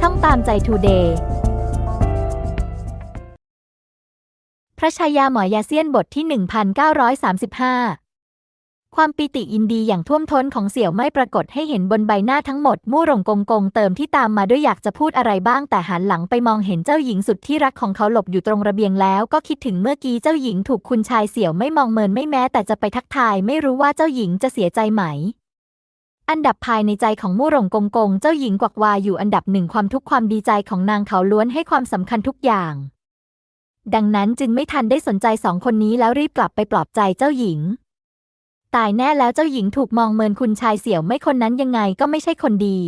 ช่องตามใจทูเดย์พระชายาหมอยาเซียนบทที่ 1935 ความปิติยินดีอย่างท่วมท้นของเสี่ยวไม่ปรากฏให้เห็นบนใบหน้าทั้งหมด มู่หลงกงกงเติมที่ตามมาด้วยอยากจะพูดอะไรบ้างแต่หันหลังไปมองเห็นเจ้าหญิงสุดที่รักของเขาหลบอยู่ตรงระเบียงแล้วก็คิดถึงเมื่อกี้เจ้าหญิงถูกคุณชายเสี่ยวไม่มองเมินไม่แม้แต่จะไปทักทายไม่รู้ว่าเจ้าหญิงจะเสียใจไหม อันดับภายในใจของมู่หลงกงกง เจ้าหญิงกวักวาอยู่อันดับหนึ่งความทุกข์ความดีใจของนางเขาล้วนให้ความสำคัญทุกอย่าง ดังนั้นจึงไม่ทันได้สนใจสองคนนี้แล้วรีบกลับไปปลอบใจเจ้าหญิง ตายแน่แล้วเจ้าหญิงถูกมองเมินคุณชายเสี่ยวไม่คนนั้นยังไงก็ไม่ใช่คนดี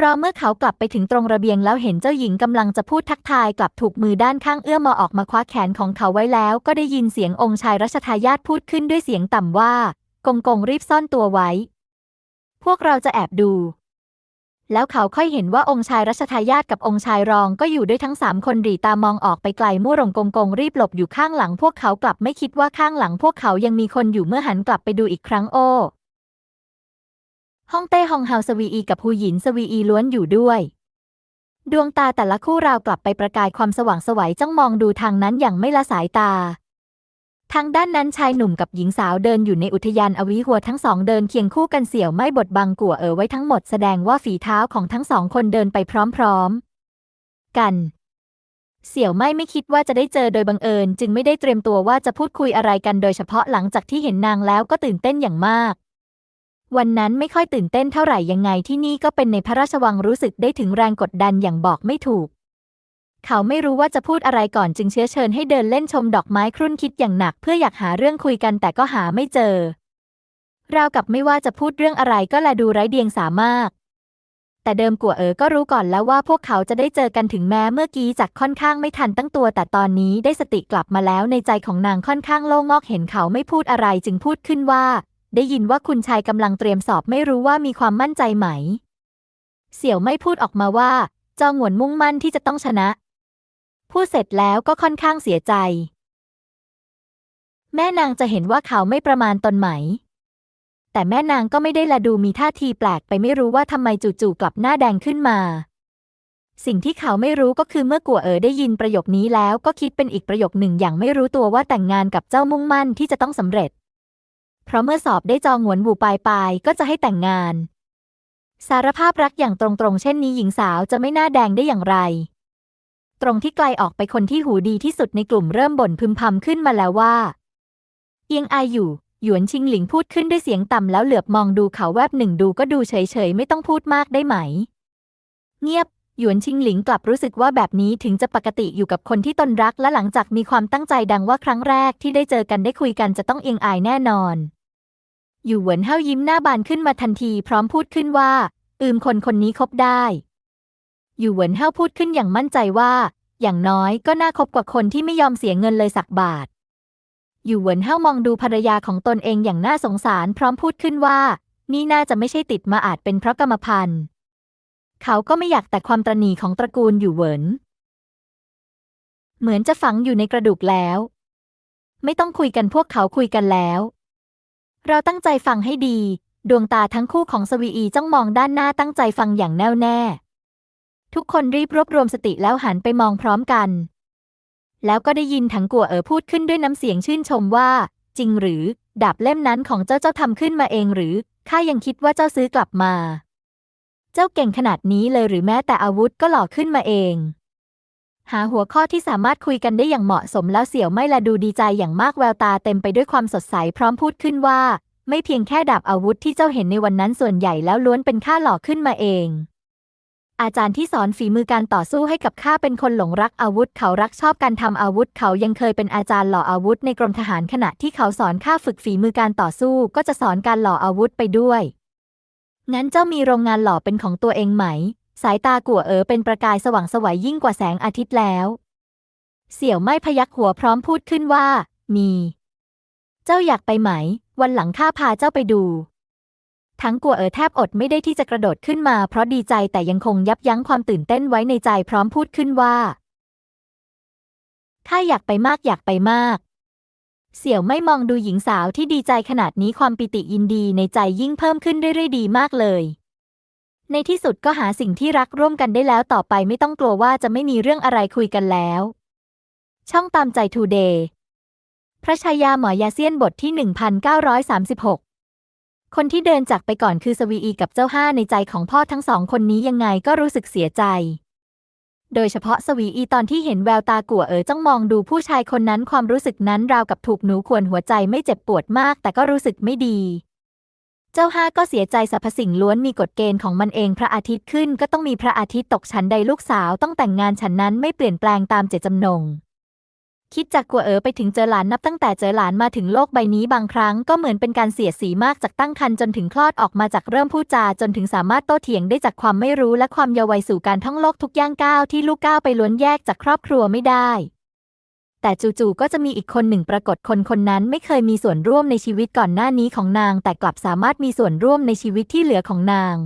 รอเมื่อเขากลับไปถึงตรงระเบียงแล้วเห็นเจ้าหญิงกำลังจะพูดทักทายกลับถูกมือด้านข้างเอื้อมมาออกมาคว้าแขนของเขาไว้แล้ว ก็ได้ยินเสียงองค์ชายรัชทายาทพูดขึ้นด้วยเสียงต่ำว่า กงกงรีบซ่อนตัวไว้ พวกเราจะแอบดู แล้วเขาค่อยเห็นว่าองค์ชายรัชทายาทกับองค์ชายรองก็อยู่ด้วยทั้งสามคนหรีตามองออกไปไกลมู่หลงกงกงรีบหลบอยู่ข้างหลัง พวกเขากลับไม่คิดว่าข้างหลัง พวกเขายังมีคนอยู่เมื่อหันกลับไปดูอีกครั้งโอ้ฮ่องเต้ฮองเฮาสวีอีกับฮูหยินสวีอีล้วนอยู่ด้วยดวงตาแต่ละคู่ราวกลับไปประกายความสว่างสวัยจ้องมองดูทางนั้นอย่างไม่ละสายตา ทางด้านนั้นชายหนุ่มกับหญิงสาวเดินอยู่ในอุทยานอวิหัวทั้งสองเดินเคียงคู่กันเสี่ยวไม่บดบังกัวเอ๋อไว้ทั้งหมดแสดงว่าฝีเท้าของทั้งสองคนเดินไปพร้อมๆ กัน เสี่ยวไม่ไม่คิดว่าจะได้เจอโดยบังเอิญ จึงไม่ได้เตรียมตัวว่าจะพูดคุยอะไรกันโดยเฉพาะหลังจากที่เห็นนางแล้วก็ตื่นเต้นอย่างมาก วันนั้นไม่ค่อยตื่นเต้นเท่าไหร่ยังไงที่นี่ก็เป็นในพระราชวังรู้สึกได้ถึงแรงกดดันอย่างบอกไม่ถูก เขาไม่รู้ว่าจะพูดอะไรก่อนจึงเชื้อเชิญให้เดินเล่นชมดอกไม้ครุ่นคิดอย่างหนักเพื่ออยากหาเรื่องคุยกันแต่ก็หาไม่เจอ ราวกับไม่ว่าจะพูดเรื่องอะไรก็แลดูไร้เดียงสามากแต่เดิมกัวเอ๋อก็รู้ก่อนแล้วว่าพวกเขาจะได้เจอกันถึงแม้เมื่อกี้จากค่อนข้างไม่ทันตั้งตัว แต่ตอนนี้ได้สติกลับมาแล้วในใจของนางค่อนข้างโล่งงอกเห็นเขาไม่พูดอะไรจึงพูดขึ้นว่า ได้ยินว่าคุณชายกำลังเตรียมสอบไม่รู้ว่ามีความมั่นใจไหม เสี่ยวไม่พูดออกมาว่าจองหวนมุ่งมั่นที่จะต้องชนะ พูดเสร็จแล้วก็ค่อนข้างเสียใจ แม่นางจะเห็นว่าเขาไม่ประมาณตนไหม แต่แม่นางก็ไม่ได้ละดูมีท่าทีแปลกไปไม่รู้ว่าทำไมจู่ๆกลับหน้าแดงขึ้นมา สิ่งที่เขาไม่รู้ก็คือเมื่อกัวเอ๋อได้ยินประโยคนี้แล้วก็คิดเป็นอีกประโยคหนึ่งอย่างไม่รู้ตัวว่าแต่งงานกับเจ้ามุ่งมั่นที่จะต้องสำเร็จ เพราะเมื่อสอบได้จองหวนบูปลายปลายก็จะให้แต่งงาน สารภาพรักอย่างตรงๆ เช่นนี้หญิงสาวจะไม่หน้าแดงได้อย่างไร ตรงที่ไกลออกไปคนที่หูดีที่สุดในกลุ่มเริ่มบ่นพึมพำขึ้นมาแล้วว่า เอียงอายอยู่ หยวนชิงหลิงพูดขึ้นด้วยเสียงต่ำแล้วเหลือบมองดูเขาแวบหนึ่งดูก็ดูเฉยๆ ไม่ต้องพูดมากได้ไหม เงียบ หยวนชิงหลิงกลับรู้สึกว่าแบบนี้ถึงจะปกติอยู่กับคนที่ตนรักและหลังจากมีความตั้งใจดังว่าครั้งแรกที่ได้เจอกันได้คุยกันจะต้องเอียงอายแน่นอน อยู่เหวินเฮายิ้มหน้าบานขึ้นมาทันที พร้อมพูดขึ้นว่า อืมคนคนนี้คบได้ อยู่เหวินเฮาพูดขึ้นอย่างมั่นใจว่า อย่างน้อยก็น่าคบกว่าคนที่ไม่ยอมเสียเงินเลยสักบาท อยู่เหวินเฮามองดูภรรยาของตนเองอย่างน่าสงสารพร้อมพูดขึ้นว่า นี่น่าจะไม่ใช่ติดมาอาจเป็นเพราะกรรมพันธุ์ เขาก็ไม่อยากแต่ความตรณีของตระกูลอยู่เหวิน เหมือนจะฝังอยู่ในกระดูกแล้ว ไม่ต้องคุยกันพวกเขาคุยกันแล้ว เราตั้งใจฟังให้ดี ดวงตาทั้งคู่ของสวีอีจ้องมองด้านหน้าตั้งใจฟังอย่างแน่วแน่ ทุกคนรีบรวบรวมสติแล้วหันไปมองพร้อมกัน แล้วก็ได้ยินถังกัวเอ๋อพูดขึ้นด้วยน้ำเสียงชื่นชมว่า จริงหรือ ดาบเล่มนั้นของเจ้าเจ้าทำขึ้นมาเองหรือข้ายังคิดว่าเจ้าซื้อกลับมา เจ้าเก่งขนาดนี้เลยหรือแม้แต่อาวุธก็หล่อขึ้นมาเอง หาหัวข้อที่สามารถคุยกันได้อย่างเหมาะสมแล้วเสี่ยวไม่ละดูดีใจอย่างมากแววตาเต็มไปด้วยความสดใสพร้อมพูดขึ้นว่า ไม่เพียงแค่ดาบอาวุธที่เจ้าเห็นในวันนั้นส่วนใหญ่แล้วล้วนเป็นข้าหล่อขึ้นมาเอง อาจารย์ที่สอนฝีมือการต่อสู้ให้กับข้าเป็นคนหลงรักอาวุธ เขารักชอบการทำอาวุธ เขายังเคยเป็นอาจารย์หล่ออาวุธในกรมทหารขณะที่เขาสอนข้าฝึกฝีมือการต่อสู้ ก็จะสอนการหล่ออาวุธไปด้วย งั้นเจ้ามีโรงงานหล่อเป็นของตัวเองไหม สายตากัวเอ๋อเป็นประกายสว่างสวัยยิ่งกว่าแสงอาทิตย์แล้ว เสี่ยวไม่พยักหัวพร้อมพูดขึ้นว่า มี เจ้าอยากไปไหม วันหลังข้าพาเจ้าไปดู ทั้งกัวเอ๋อแทบอดไม่ได้ที่จะกระโดดขึ้นมาเพราะดีใจแต่ยังคงยับยั้งความตื่นเต้นไว้ในใจพร้อมพูดขึ้นว่าข้าอยากไปมากอยากไปมาก เสี่ยวไม่มองดูหญิงสาวที่ดีใจขนาดนี้ความปิติยินดีในใจยิ่งเพิ่มขึ้นเรื่อยๆดีมากเลย ในที่สุดก็หาสิ่งที่รักร่วมกันได้แล้วต่อไปไม่ต้องกลัวว่าจะไม่มีเรื่องอะไรคุยกันแล้ว ช่องตามใจทูเดย์พระชายาหมอยาเซียนบทที่ 1936 คนที่เดินจากไปก่อนคือสวีอีกับเจ้าห้าในใจของพ่อทั้งสองคนนี้ยังไงก็รู้สึกเสียใจ โดยเฉพาะสวีอีตอนที่เห็นแววตากัวเอ๋อจ้องมองดูผู้ชายคนนั้นความรู้สึกนั้นราวกับถูกหนูขวนหัวใจไม่เจ็บปวดมากแต่ก็รู้สึกไม่ดี เจ้าห้าก็เสียใจสรรพสิ่งล้วนมีกฎเกณฑ์ของมันเองพระอาทิตย์ขึ้นก็ต้องมีพระอาทิตย์ตกฉันใดลูกสาวต้องแต่งงานฉันนั้นไม่เปลี่ยนแปลงตามเจตจำนง คิดจากกัวเอ๋อไปถึงเจอหลานนับตั้งแต่เจอหลานมาถึงโลกใบนี้บางครั้งก็เหมือนเป็นการเสียสีมากจากตั้งครรภ์จนถึงคลอดออกมาจากเริ่มพูดจาจนถึงสามารถโต้เถียงได้จากความไม่รู้และความเยาว์วัยสู่การท่องโลกทุกย่างก้าวที่ลูกก้าวไปล้วนแยกจากครอบครัวไม่ได้ แต่จู่ๆก็จะมีอีกคนหนึ่งปรากฏคนคนนั้นไม่เคยมีส่วนร่วมในชีวิตก่อนหน้านี้ของนาง แต่กลับสามารถมีส่วนร่วมในชีวิตที่เหลือของนาง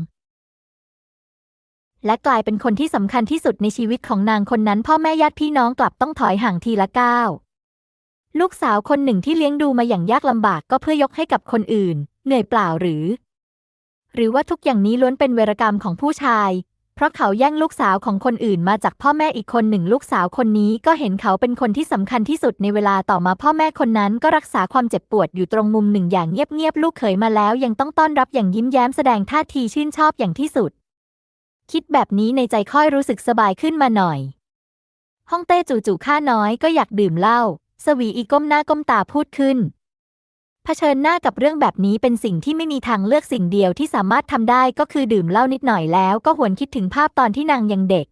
และกลายเป็นคนที่สำคัญที่สุดในชีวิตของนางคนนั้น พ่อแม่ญาติพี่น้องกลับต้องถอยห่างทีละก้าวลูกสาวคนหนึ่งที่เลี้ยงดูมาอย่างยากลำบากก็เพื่อยกให้กับคนอื่น เหนื่อยเปล่าหรือ หรือว่าทุกอย่างนี้ล้วนเป็นเวรกรรมของผู้ชาย เพราะเขาแย่งลูกสาวของคนอื่นมาจากพ่อแม่อีกคนหนึ่งลูกสาวคนนี้ก็เห็นเขาเป็นคนที่สำคัญที่สุดในเวลาต่อมาพ่อแม่คนนั้นก็รักษาความเจ็บปวดอยู่ตรงมุมหนึ่งอย่างเงียบๆลูกเขยมาแล้วยังต้องต้อนรับอย่างยิ้มแย้มแสดงท่าทีชื่นชอบอย่างที่สุด คิดแบบนี้ในใจค่อยรู้สึกสบายขึ้นมาหน่อยห้องเต้จู่ๆข้าน้อยก็อยากดื่มเหล้า สวีอีก้มหน้าก้มตาพูดขึ้น เผชิญหน้ากับเรื่องแบบนี้เป็นสิ่งที่ไม่มีทางเลือกสิ่งเดียวที่สามารถทำได้ก็คือดื่มเหล้านิดหน่อยแล้วก็หวนคิดถึงภาพตอนที่นางยังเด็ก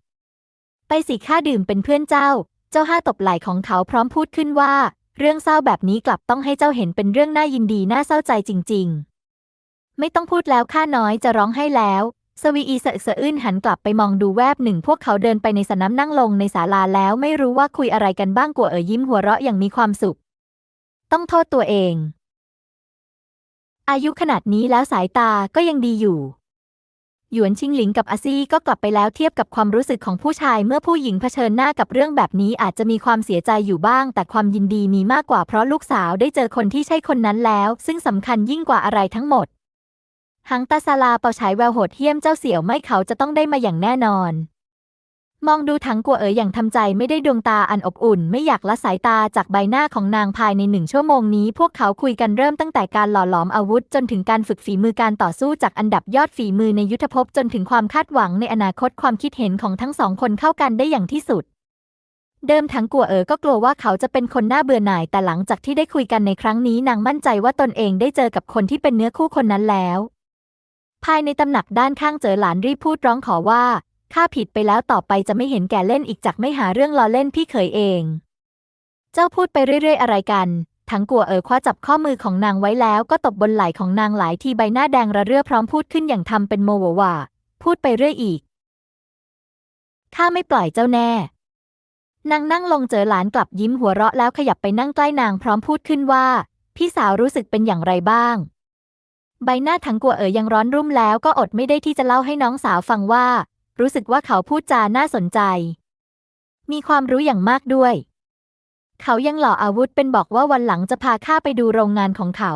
ไปสิข้าดื่มเป็นเพื่อนเจ้า เจ้าห้าตบไหล่ของเขาพร้อมพูดขึ้นว่า เรื่องเศร้าแบบนี้กลับต้องให้เจ้าเห็นเป็นเรื่องน่ายินดีน่าเศร้าใจจริง ๆ ไม่ต้องพูดแล้วข้าน้อยจะร้องให้แล้ว สวีอีสะอึกสะอื้นหันกลับไปมองดูแวบหนึ่ง พวกเขาเดินไปในสนามนั่งลงในศาลาแล้วไม่รู้ว่าคุยอะไรกันบ้างกัวเอ๋ยยิ้มหัวเราะอย่างมีความสุข ต้องโทษตัวเอง อายุขนาดนี้แล้วสายตาก็ยังดีอยู่ หยวนชิงหลิงกับอาซี่ก็กลับไปแล้วเทียบกับความรู้สึกของผู้ชายเมื่อผู้หญิงเผชิญหน้ากับเรื่องแบบนี้อาจจะมีความเสียใจอยู่บ้าง แต่ความยินดีมีมากกว่าเพราะลูกสาวได้เจอคนที่ใช่คนนั้นแล้ว ซึ่งสำคัญยิ่งกว่าอะไรทั้งหมด หังตาซาลาเป่าฉายแววโหดเหี้ยมเจ้าเสี่ยวไม่เขาจะต้องได้มาอย่างแน่นอน มองดูถังกัวเอ๋ยอย่างทำใจไม่ได้ดวงตาอันอบอุ่น ไม่อยากละสายตาจากใบหน้าของนางภายในหนึ่งชั่วโมงนี้ พวกเขาคุยกันเริ่มตั้งแต่การหล่อหลอมอาวุธ จนถึงการฝึกฝีมือการต่อสู้จากอันดับยอดฝีมือในยุทธภพจนถึงความคาดหวังในอนาคตความคิดเห็นของทั้งสองคนเข้ากันได้อย่างที่สุดเดิมถังกัวเอ๋อก็กลัวว่าเขาจะเป็นคนน่าเบื่อหน่าย แต่หลังจากที่ได้คุยกันในครั้งนี้นางมั่นใจว่าตนเองได้เจอกับคนที่เป็นเนื้อคู่คนนั้นแล้ว ภายในตำหนักด้านข้างเจอหลานรีบพูดร้องขอว่าข้าผิดไปแล้วต่อไปจะไม่เห็นแก่เล่นอีกจากไม่หาเรื่องล้อเล่นพี่เขยเอง เจ้าพูดไปเรื่อย ๆ อะไรกัน ทั้งกัวเอ๋อคว้าจับข้อมือของนางไว้แล้วก็ตบบนไหล่ของนางหลายทีใบหน้าแดงระเรื่อพร้อมพูดขึ้นอย่างทำเป็นโมโหว่า พูดไปเรื่อยอีกข้าไม่ปล่อยเจ้าแน่ นางนั่งลงเจอหลานกลับยิ้มหัวเราะแล้วขยับไปนั่งใกล้นางพร้อมพูดขึ้นว่า พี่สาวรู้สึกเป็นอย่างไรบ้าง ใบหน้าถังกัวเอ๋ยยังร้อนรุ่มแล้วก็อดไม่ได้ที่จะเล่าให้น้องสาวฟังว่า รู้สึกว่าเขาพูดจาน่าสนใจ มีความรู้อย่างมากด้วย เขายังหล่ออาวุธเป็นบอกว่าวันหลังจะพาข้าไปดูโรงงานของเขา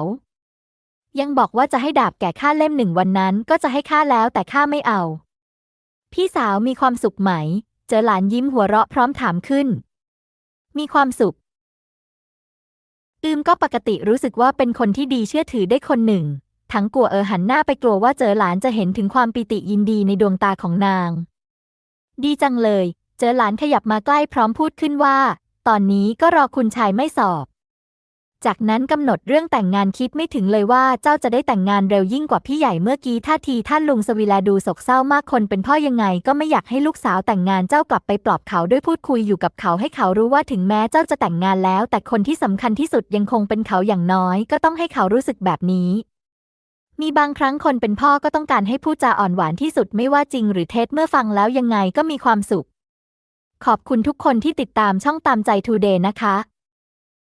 ยังบอกว่าจะให้ดาบแก่ข้าเล่มหนึ่งวันนั้นก็จะให้ข้าแล้วแต่ข้าไม่เอา พี่สาวมีความสุขไหม เจอหลานยิ้มหัวเราะพร้อมถามขึ้น มีความสุข อืมก็ปกติรู้สึกว่าเป็นคนที่ดีเชื่อถือได้คนหนึ่ง ทั้งกัวเออหันหน้าไปกลัวว่าเจอหลานจะเห็นถึงความปิติยินดีในดวงตาของนาง ดีจังเลย เจอหลานขยับมาใกล้พร้อมพูดขึ้นว่า ตอนนี้ก็รอคุณชายไม่สอบ จากนั้นกำหนดเรื่องแต่งงานคิดไม่ถึงเลยว่าเจ้าจะได้แต่งงานเร็วยิ่งกว่าพี่ใหญ่เมื่อกี้ท่าทีท่านลุงสวิลาดูโศกเศร้ามากคนเป็นพ่อยังไง ก็ไม่อยากให้ลูกสาวแต่งงานเจ้ากลับไปปลอบเขาด้วยพูดคุยอยู่กับเขาให้เขารู้ว่าถึงแม้เจ้าจะแต่งงานแล้ว แต่คนที่สำคัญที่สุดยังคงเป็นเขาอย่างน้อย ก็ต้องให้เขารู้สึกแบบนี้ มีบางครั้งคนเป็นพ่อก็ต้องการให้พูดจาอ่อนหวานที่สุดไม่ว่าจริงหรือเท็จเมื่อฟังแล้วยังไงก็มีความสุข ขอบคุณทุกคนที่ติดตามช่องตามใจทูเดย์นะคะ